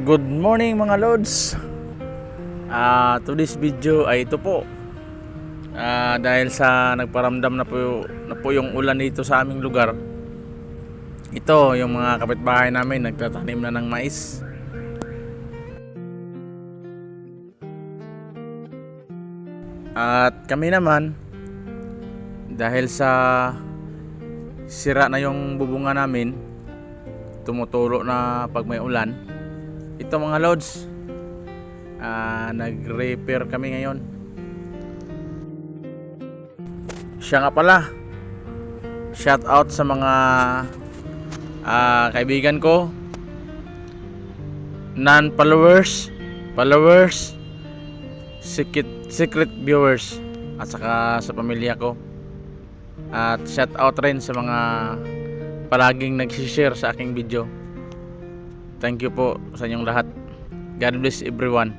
Good morning mga lods. Ah, To this video ay ito po. Ah, Dahil sa nagparamdam na po, na po yung ulan dito sa aming lugar. Ito yung mga kapitbahay namin Nagtatanim na ng mais. At kami naman Dahil sa Sira na yung bubunga namin Tumutulo na pag may ulan ito mga loads ah nag-repair kami ngayon. Siya nga pala shout out sa mga ah, kaibigan ko. Non followers followers secret, secret viewers at saka sa pamilya ko. At shout out rin sa mga palaging nagsishare sa aking video Thank you po sa inyong lahat. God bless everyone.